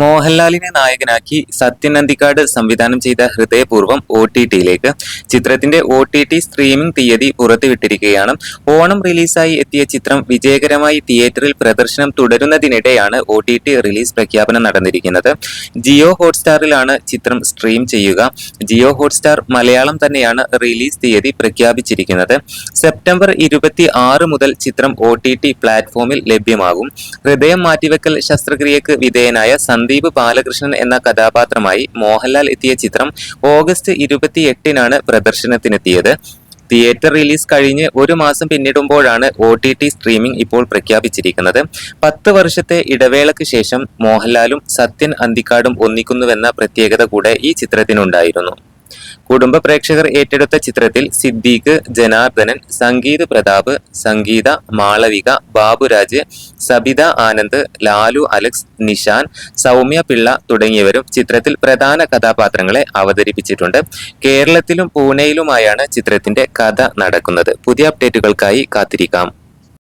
മോഹൻലാലിനെ നായകനാക്കി സത്യൻ അന്തിക്കാട് സംവിധാനം ചെയ്ത ഹൃദയപൂർവം ഒ ടി ടിയിലേക്ക്. ചിത്രത്തിന്റെ ഒ ടി ടി സ്ട്രീമിംഗ് തീയതി പുറത്തുവിട്ടിരിക്കുകയാണ്. ഓണം റിലീസായി എത്തിയ ചിത്രം വിജയകരമായി തിയേറ്ററിൽ പ്രദർശനം തുടരുന്നതിനിടെയാണ് ഒ ടി ടി റിലീസ് പ്രഖ്യാപനം നടന്നിരിക്കുന്നത്. ജിയോ ഹോട്ട്സ്റ്റാറിലാണ് ചിത്രം സ്ട്രീം ചെയ്യുക. ജിയോ ഹോട്ട്സ്റ്റാർ മലയാളം തന്നെയാണ് റിലീസ് തീയതി പ്രഖ്യാപിച്ചിരിക്കുന്നത്. സെപ്റ്റംബർ ഇരുപത്തി ആറ് മുതൽ ചിത്രം ഒ ടി ടി പ്ലാറ്റ്ഫോമിൽ ലഭ്യമാകും. ഹൃദയം മാറ്റിവെക്കൽ ശസ്ത്രക്രിയക്ക് വിധേയനായ സന്ദീപ് ബാലകൃഷ്ണൻ എന്ന കഥാപാത്രമായി മോഹൻലാൽ എത്തിയ ചിത്രം ഓഗസ്റ്റ് ഇരുപത്തി എട്ടിനാണ് പ്രദർശനത്തിനെത്തിയത്. തിയേറ്റർ റിലീസ് കഴിഞ്ഞ് ഒരു മാസം പിന്നിടുമ്പോഴാണ് ഒ ടി ടി സ്ട്രീമിംഗ് ഇപ്പോൾ പ്രഖ്യാപിച്ചിരിക്കുന്നത്. പത്ത് വർഷത്തെ ഇടവേളയ്ക്ക് ശേഷം മോഹൻലാലും സത്യൻ അന്തിക്കാടും ഒന്നിക്കുന്നുവെന്ന പ്രത്യേകത കൂടെ ഈ ചിത്രത്തിനുണ്ടായിരുന്നു. കുടുംബ പ്രേക്ഷകർ ഏറ്റെടുത്ത ചിത്രത്തിൽ സിദ്ദീഖ് ജനാർദ്ദനൻ സംഗീത് പ്രതാപ് സംഗീത മാളവിക ബാബുരാജ് സബിത ആനന്ദ് ലാലു അലക്സ് നിഷാൻ സൗമ്യ പിള്ള തുടങ്ങിയവരും ചിത്രത്തിൽ പ്രധാന കഥാപാത്രങ്ങളെ അവതരിപ്പിച്ചിട്ടുണ്ട്. കേരളത്തിലും പൂനെയിലുമായാണ് ചിത്രത്തിന്റെ കഥ നടക്കുന്നത്. പുതിയ അപ്ഡേറ്റുകൾക്കായി കാത്തിരിക്കാം.